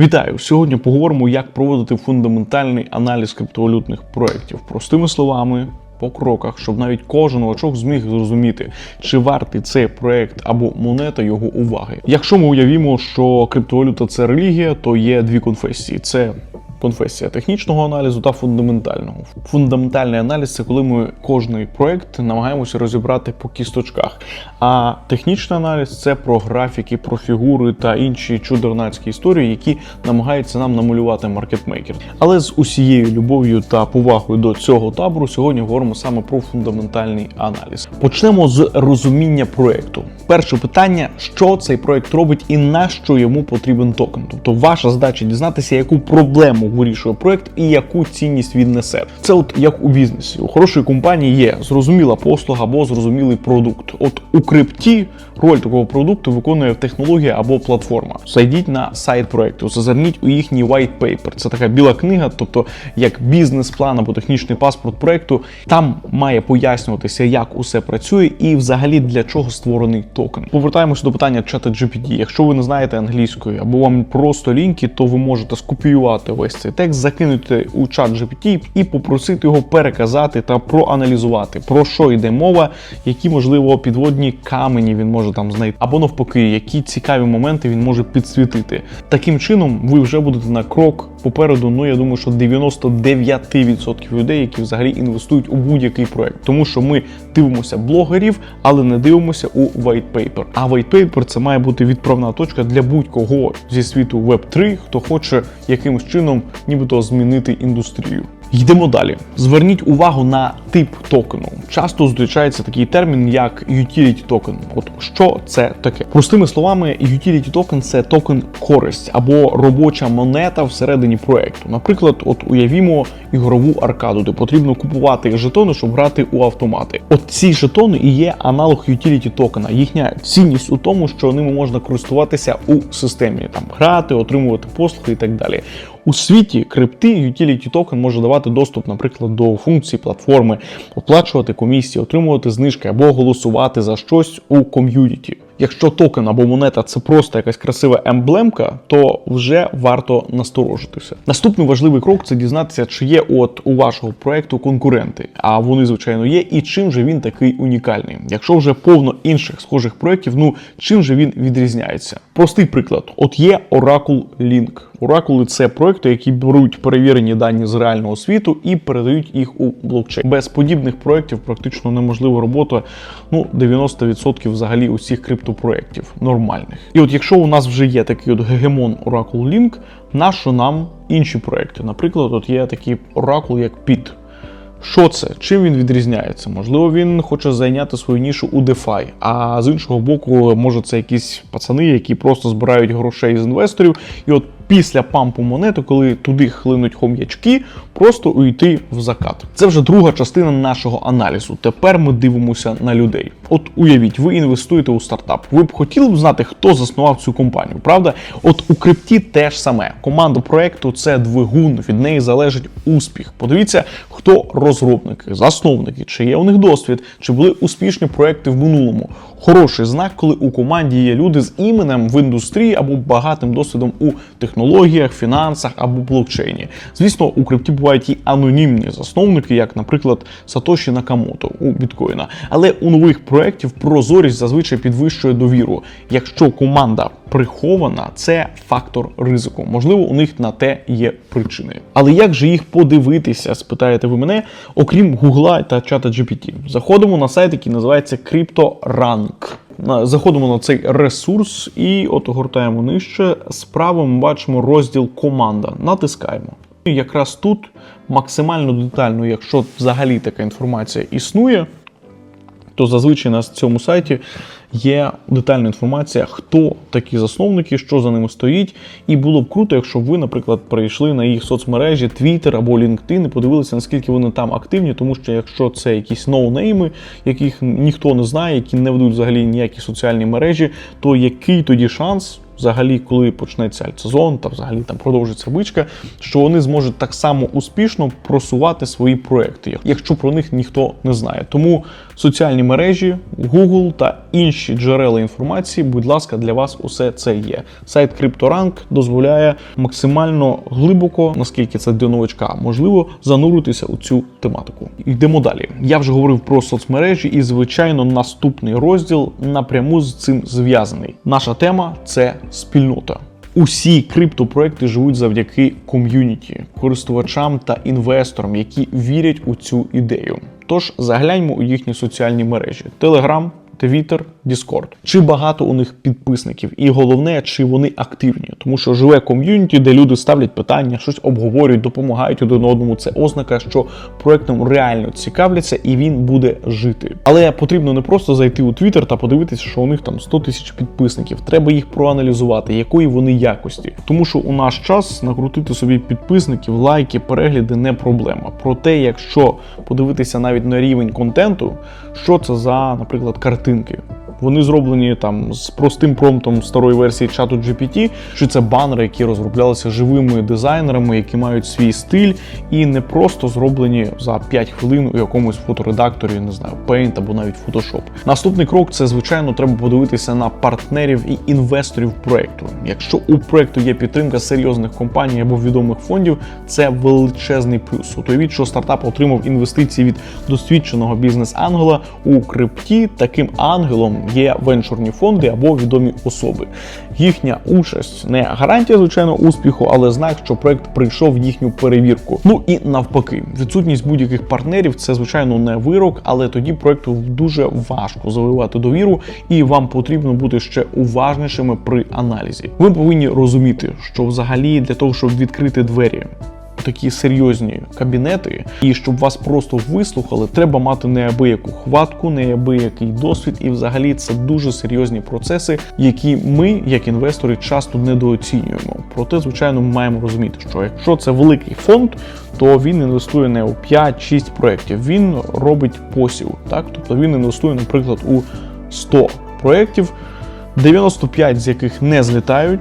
Вітаю! Сьогодні поговоримо, як проводити фундаментальний аналіз криптовалютних проєктів. Простими словами, по кроках, щоб навіть кожен новачок зміг зрозуміти, чи вартий цей проект або монета його уваги. Якщо ми уявімо, що криптовалюта це релігія, то є дві конфесії: це конфесія технічного аналізу та фундаментального. Фундаментальний аналіз це коли ми кожний проект намагаємося розібрати по кісточках. А технічний аналіз це про графіки, про фігури та інші чудернацькі історії, які намагається нам намалювати маркетмейкер. Але з усією любов'ю та повагою до цього табору сьогодні говоримо саме про фундаментальний аналіз. Почнемо з розуміння проекту. Перше питання: що цей проект робить і на що йому потрібен токен. Тобто, ваша задача дізнатися, яку проблему вирішує проект і яку цінність він несе. Це от як у бізнесі. У хорошої компанії є зрозуміла послуга або зрозумілий продукт. От у крипті роль такого продукту виконує технологія або платформа. Зайдіть на сайт проекту, зазирніть у їхній white paper. Це така біла книга, тобто як бізнес-план або технічний паспорт проекту. Там має пояснюватися, як усе працює і взагалі для чого створений токен. Повертаємося до питання чата GPT. Якщо ви не знаєте англійської або вам просто ліньки, то ви можете скопіювати весь цей текст, закинути у чат GPT і попросити його переказати та проаналізувати, про що йде мова, які можливо підводні камені він може там знайти, або навпаки, які цікаві моменти він може підсвітити. Таким чином, ви вже будете на крок попереду. Ну я думаю, що 99% людей, які взагалі інвестують у будь-який проект, тому що ми дивимося блогерів, але не дивимося у white paper. А white paper – це має бути відправна точка для будь-кого зі світу Web 3, хто хоче якимось чином, нібито змінити індустрію. Йдемо далі. Зверніть увагу на тип токену. Часто зустрічається такий термін, як utility токен. От що це таке? Простими словами, utility токен це токен користь або робоча монета всередині проекту. Наприклад, от уявімо ігрову аркаду, де потрібно купувати жетони, щоб грати у автомати. От ці жетони і є аналог utility токена. Їхня цінність у тому, що ними можна користуватися у системі, там грати, отримувати послуги і так далі. У світі крипти utility токен може давати доступ, наприклад, до функцій платформи, оплачувати комісії, отримувати знижки або голосувати за щось у ком'юніті. Якщо токен або монета це просто якась красива емблемка, то вже варто насторожитися. Наступний важливий крок це дізнатися, чи є от у вашого проекту конкуренти. А вони, звичайно, є, і чим же він такий унікальний. Якщо вже повно інших схожих проєктів, ну чим же він відрізняється? Простий приклад: от є Oracle Link. Оракули це проекти, які беруть перевірені дані з реального світу і передають їх у блокчейн. Без подібних проєктів практично неможлива робота. Ну 90% взагалі усіх криптопроєктів нормальних. І от якщо у нас вже є такий от гегемон Oracle Link, нащо нам інші проекти? Наприклад, от є такий Oracle як PIT. Що це? Чим він відрізняється? Можливо, він хоче зайняти свою нішу у DeFi, а з іншого боку, може це якісь пацани, які просто збирають грошей з інвесторів, і от після пампу монети, коли туди хлинуть хом'ячки, просто уйти в закат. Це вже друга частина нашого аналізу. Тепер ми дивимося на людей. От уявіть, ви інвестуєте у стартап. Ви б хотіли б знати, хто заснував цю компанію, правда? От у крипті теж саме. Команда проекту це двигун, від неї залежить успіх. Подивіться, хто розробники, засновники, чи є у них досвід, чи були успішні проекти в минулому. Хороший знак, коли у команді є люди з іменем в індустрії або багатим досвідом у технологіях, фінансах або блокчейні. Звісно, у крипті бувають і анонімні засновники, як, наприклад, Сатоші Накамото у біткоїна. Але у нових проєктів прозорість зазвичай підвищує довіру. Якщо команда прихована, це фактор ризику. Можливо, у них на те є причини. Але як же їх подивитися, спитаєте ви мене, окрім Гугла та чата GPT? Заходимо на сайт, який називається CryptoRank. Заходимо на цей ресурс і от гортаємо нижче. Справа ми бачимо розділ Команда. Натискаємо. І якраз тут максимально детально, якщо взагалі така інформація існує, то зазвичай на цьому сайті є детальна інформація, хто такі засновники, що за ними стоїть. І було б круто, якщо ви, наприклад, перейшли на їх соцмережі, Twitter або LinkedIn і подивилися, наскільки вони там активні, тому що якщо це якісь ноунейми, яких ніхто не знає, які не ведуть взагалі ніякі соціальні мережі, то який тоді шанс? Взагалі, коли почнеться альтсезон та взагалі там продовжиться бичка, що вони зможуть так само успішно просувати свої проекти, якщо про них ніхто не знає. Тому Соціальні мережі, Google та інші джерела інформації, будь ласка, для вас усе це є. Сайт CryptoRank дозволяє максимально глибоко, наскільки це для новачка можливо, зануритися у цю тематику. Йдемо далі. Я вже говорив про соцмережі, і звичайно, наступний розділ напряму з цим зв'язаний. Наша тема це спільнота. Усі криптопроекти живуть завдяки ком'юніті, користувачам та інвесторам, які вірять у цю ідею. Тож загляньмо у їхні соціальні мережі: Telegram, Twitter, Discord. Чи багато у них підписників? І головне, чи вони активні, тому що живе ком'юніті, де люди ставлять питання, щось обговорюють, допомагають один одному. Це ознака, що проектом реально цікавляться і він буде жити. Але потрібно не просто зайти у Twitter та подивитися, що у них там 100 тисяч підписників. Треба їх проаналізувати, якої вони якості. Тому що у наш час накрутити собі підписників, лайки, перегляди не проблема. Проте, якщо подивитися навіть на рівень контенту, що це за, наприклад, картинки. Вони зроблені там з простим промптом старої версії чату GPT, чи це банери, які розроблялися живими дизайнерами, які мають свій стиль, і не просто зроблені за 5 хвилин у якомусь фоторедакторі, не знаю, Paint або навіть Photoshop. Наступний крок це звичайно треба подивитися на партнерів і інвесторів проекту. Якщо у проекту є підтримка серйозних компаній або відомих фондів, це величезний плюс. От Уявіть, що стартап отримав інвестиції від досвідченого бізнес-ангела у крипті. Таким ангелом є венчурні фонди або відомі особи. Їхня участь не гарантія, звичайно, успіху, але знак, що проект прийшов в їхню перевірку. Ну і навпаки, відсутність будь-яких партнерів це звичайно не вирок, але тоді проекту дуже важко завоювати довіру, і вам потрібно бути ще уважнішими при аналізі. Ви повинні розуміти, що взагалі для того, щоб відкрити двері такі серйозні кабінети, і щоб вас просто вислухали, треба мати неабияку хватку, неабиякий досвід, і взагалі це дуже серйозні процеси, які ми, як інвестори, часто недооцінюємо. Проте, звичайно, ми маємо розуміти, що якщо це великий фонд, то він інвестує не у 5-6 проєктів, він робить посів. Так, тобто він інвестує, наприклад, у 100 проєктів, 95 з яких не злітають,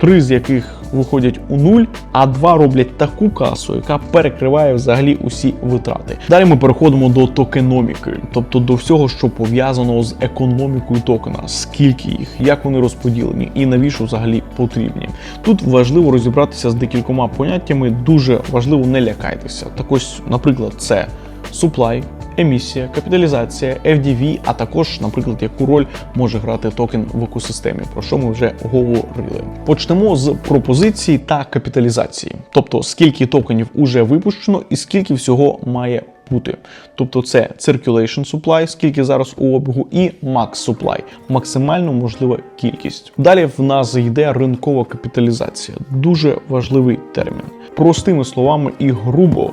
3 з яких виходять у нуль, а два роблять таку касу, яка перекриває взагалі усі витрати. Далі ми переходимо до токеноміки, тобто до всього, що пов'язано з економікою токена, скільки їх, як вони розподілені і навіщо взагалі потрібні. Тут важливо розібратися з декількома поняттями. Дуже важливо не лякайтеся. Так ось, наприклад, це supply, емісія, капіталізація, FDV, а також, наприклад, яку роль може грати токен в екосистемі, про що ми вже говорили. Почнемо з пропозиції та капіталізації, тобто скільки токенів уже випущено і скільки всього має бути. Тобто це circulation supply, скільки зараз у обігу, і max supply, максимально можлива кількість. Далі в нас йде ринкова капіталізація, дуже важливий термін. Простими словами і грубо,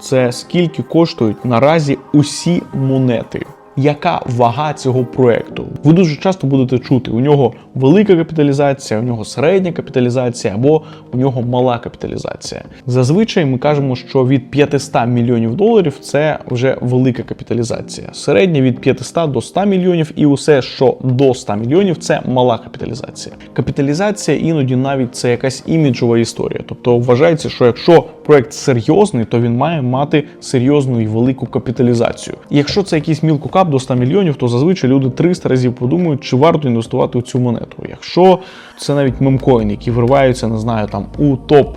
це скільки коштують наразі усі монети. Яка вага цього проекту? Ви дуже часто будете чути, у нього велика капіталізація, у нього середня капіталізація або у нього мала капіталізація. Зазвичай ми кажемо, що від 500 мільйонів доларів це вже велика капіталізація. Середня від 500 до 100 мільйонів, і усе, що до 100 мільйонів, це мала капіталізація. Капіталізація іноді навіть це якась іміджова історія. Тобто вважається, що якщо проект серйозний, то він має мати серйозну і велику капіталізацію. І якщо це якийсь мілкокап до 100 мільйонів, то зазвичай люди 300 разів подумають, чи варто інвестувати у цю монету. Якщо це навіть мемкоїни, які вириваються, не знаю, там у топ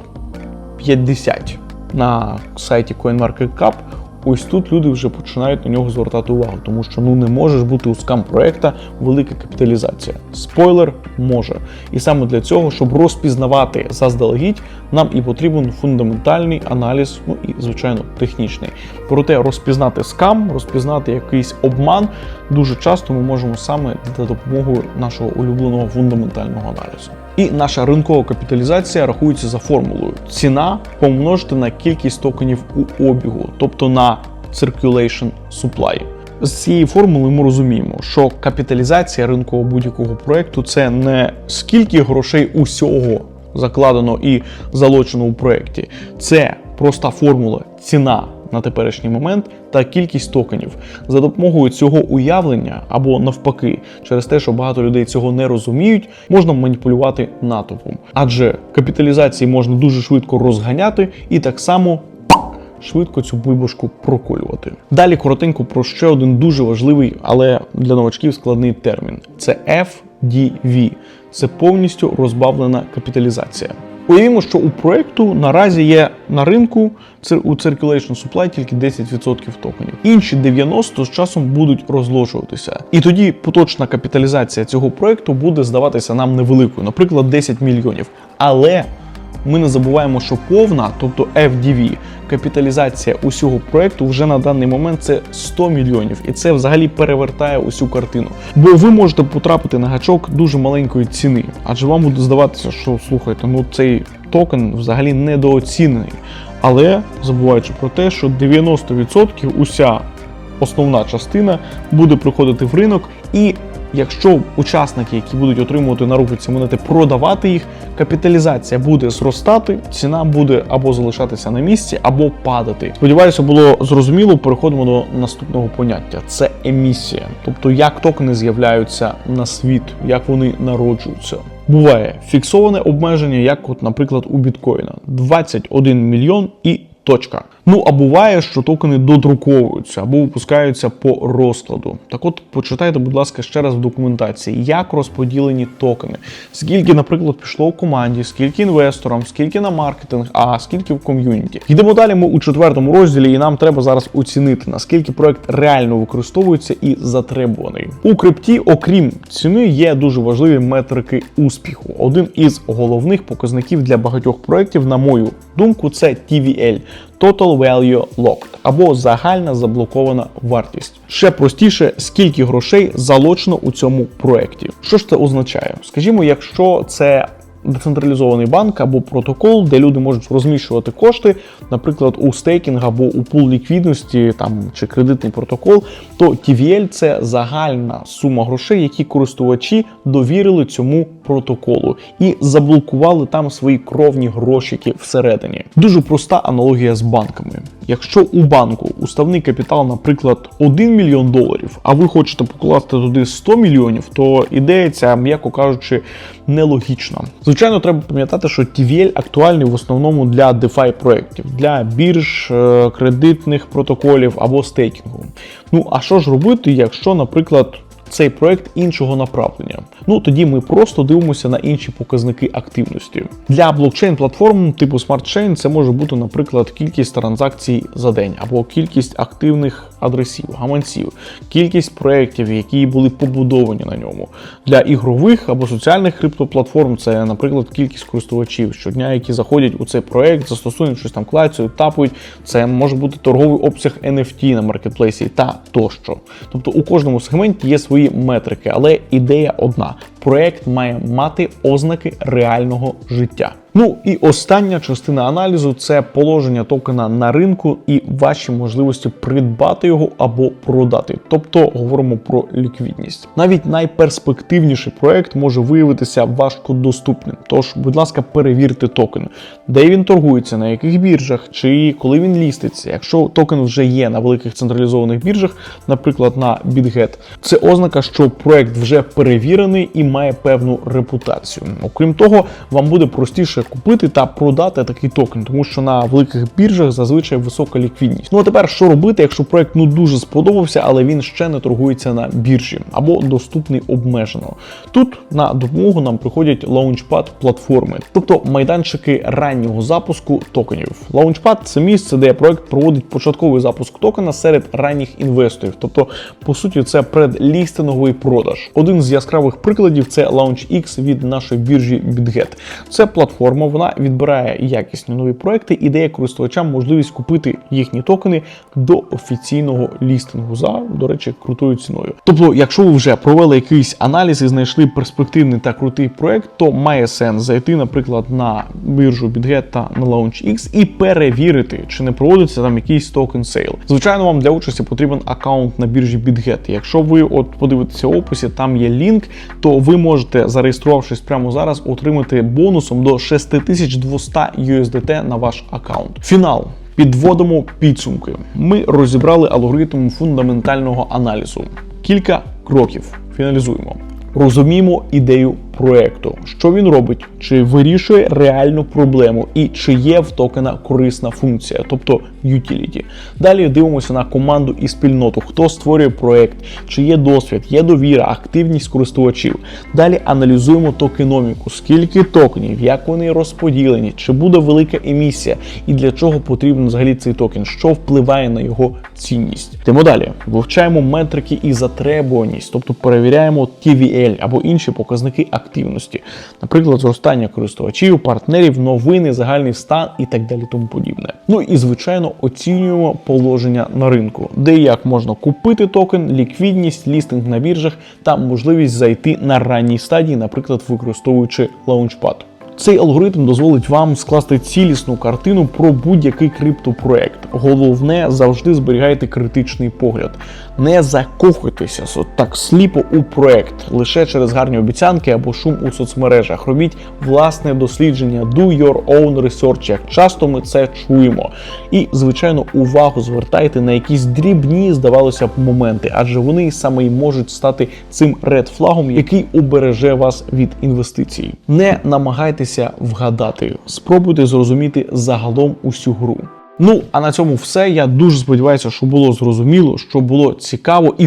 50 на сайті CoinMarketCap, Ось тут люди вже починають на нього звертати увагу, тому що ну не може бути у скам проекта велика капіталізація. Спойлер може. І саме для цього, щоб розпізнавати заздалегідь, нам і потрібен фундаментальний аналіз, ну і звичайно технічний. Проте розпізнати скам, розпізнати якийсь обман дуже часто ми можемо саме за допомогою нашого улюбленого фундаментального аналізу. І наша ринкова капіталізація рахується за формулою: ціна помножити на кількість токенів у обігу, тобто на circulation supply. З цієї формули ми розуміємо, що капіталізація ринкового будь-якого проекту це не скільки грошей усього закладено і залочено у проєкті. Це проста формула ціна на теперішній момент та кількість токенів. За допомогою цього уявлення або навпаки, через те, що багато людей цього не розуміють, можна маніпулювати натовпом. Адже капіталізації можна дуже швидко розганяти і так само швидко цю бульбашку проколювати. Далі коротенько про ще один дуже важливий, але для новачків складний термін: це FDV. Це повністю розбавлена капіталізація. Уявімо, що у проекту наразі є на ринку у Circulation Supply тільки 10% токенів. Інші 90 з часом будуть розложуватися. І тоді поточна капіталізація цього проекту буде здаватися нам невеликою, наприклад, 10 мільйонів. Але ми не забуваємо, що повна, тобто FDV, капіталізація усього проекту вже на даний момент це 100 мільйонів, і це взагалі перевертає усю картину. Бо ви можете потрапити на гачок дуже маленької ціни, адже вам буде здаватися, що слухайте, ну цей токен взагалі недооцінений. Але забуваючи про те, що 90% уся основна частина буде приходити в ринок і Якщо учасники, які будуть отримувати на руки ці монети, продавати їх, капіталізація буде зростати, ціна буде або залишатися на місці, або падати. Сподіваюся, було зрозуміло. Переходимо до наступного поняття: це емісія, тобто як токени з'являються на світ, як вони народжуються. Буває фіксоване обмеження, як, от, наприклад, у біткоїна 21 мільйон і точка. Ну а буває, що токени додруковуються або випускаються по розкладу. Так от почитайте, будь ласка, ще раз в документації, як розподілені токени, скільки, наприклад, пішло у команді, скільки інвесторам, скільки на маркетинг, а скільки в ком'юніті. Йдемо далі. Ми у четвертому розділі, і нам треба зараз оцінити, наскільки проект реально використовується і затребуваний. У крипті, окрім ціни, є дуже важливі метрики успіху. Один із головних показників для багатьох проєктів, на мою думку, це TVL – Total Value Locked або загальна заблокована вартість. Ще простіше, скільки грошей залочено у цьому проєкті. Що ж це означає? Скажімо, якщо це децентралізований банк або протокол, де люди можуть розміщувати кошти, наприклад, у стейкінг або у пул ліквідності там чи кредитний протокол, то TVL – це загальна сума грошей, які користувачі довірили цьому протоколу і заблокували там свої кровні грошики всередині. Дуже проста аналогія з банками. Якщо у банку уставний капітал, наприклад, 1 мільйон доларів, а ви хочете покласти туди 100 мільйонів, то ідея ця, м'яко кажучи, нелогічна. Звичайно, треба пам'ятати, що TVL актуальний в основному для DeFi проєктів, для бірж, е, кредитних протоколів або стейкінгу. Ну а що ж робити, якщо, наприклад, цей проект іншого направлення. Ну тоді ми просто дивимося на інші показники активності. Для блокчейн-платформ типу SmartChain це може бути, наприклад, кількість транзакцій за день або кількість активних адресів, гаманців, кількість проєктів, які були побудовані на ньому. Для ігрових або соціальних криптоплатформ це, наприклад, кількість користувачів щодня, які заходять у цей проект, застосують щось там клацають, тапують. Це може бути торговий обсяг NFT на маркетплейсі та тощо. Тобто у кожному сегменті є свої метрики, але ідея одна: проект має мати ознаки реального життя. Ну і остання частина аналізу це положення токена на ринку і ваші можливості придбати його або продати. Тобто говоримо про ліквідність. Навіть найперспективніший проект може виявитися важко доступним. Тож, будь ласка, перевірте токен, де він торгується, на яких біржах, чи коли він ліститься. Якщо токен вже є на великих централізованих біржах, наприклад, на BitGet, це ознака, що проект вже перевірений і має певну репутацію. Окрім того, вам буде простіше легше купити та продати такий токен, тому що на великих біржах зазвичай висока ліквідність. Ну а тепер що робити, якщо проект ну дуже сподобався, але він ще не торгується на біржі або доступний обмежено. Тут на допомогу нам приходять лаунчпад платформи, тобто майданчики раннього запуску токенів. Лаунчпад це місце, де проект проводить початковий запуск токена серед ранніх інвесторів. Тобто, по суті, це предлістинговий продаж. Один з яскравих прикладів це LaunchX від нашої біржі BitGet. Це платформа платформа вона відбирає якісні нові проекти і дає користувачам можливість купити їхні токени до офіційного лістингу за, до речі, крутою ціною. Тобто, якщо ви вже провели якийсь аналіз і знайшли перспективний та крутий проект, то має сенс зайти, наприклад, на біржу BitGet та на LaunchX і перевірити, чи не проводиться там якийсь токен сейл. Звичайно, вам для участі потрібен аккаунт на біржі BitGet. Якщо ви от подивитеся в описі, там є лінк, то ви можете, зареєструвавшись прямо зараз, отримати бонусом до 6 6200 USDT на ваш аккаунт. Фінал. Підводимо підсумки. Ми розібрали алгоритм фундаментального аналізу. Кілька кроків. Фіналізуємо. Розуміємо ідею проекту, що він робить, чи вирішує реальну проблему, і чи є в токена корисна функція, тобто utility. Далі дивимося на команду і спільноту, хто створює проект, чи є досвід, є довіра, активність користувачів. Далі аналізуємо токеноміку, скільки токенів, як вони розподілені, чи буде велика емісія, і для чого потрібен взагалі цей токен, що впливає на його цінність. Йдемо далі. Вивчаємо метрики і затребуваність, тобто перевіряємо TVL або інші показники активності, наприклад, зростання користувачів, партнерів, новини, загальний стан і так далі. Тому подібне. Ну і звичайно оцінюємо положення на ринку, де і як можна купити токен, ліквідність, лістинг на біржах та можливість зайти на ранній стадії, наприклад, використовуючи лаунчпад. Цей алгоритм дозволить вам скласти цілісну картину про будь-який криптопроект. Головне завжди зберігайте критичний погляд. Не закохуйтеся со- так сліпо у проект лише через гарні обіцянки або шум у соцмережах. Робіть власне дослідження, do your own research, як часто ми це чуємо. І, звичайно, увагу звертайте на якісь дрібні, здавалося б, моменти, адже вони саме й можуть стати цим редфлагом, який убереже вас від інвестицій. Не намагайтеся вгадати, спробуйте зрозуміти загалом усю гру. Ну а на цьому все. Я дуже сподіваюся, що було зрозуміло, що було цікаво і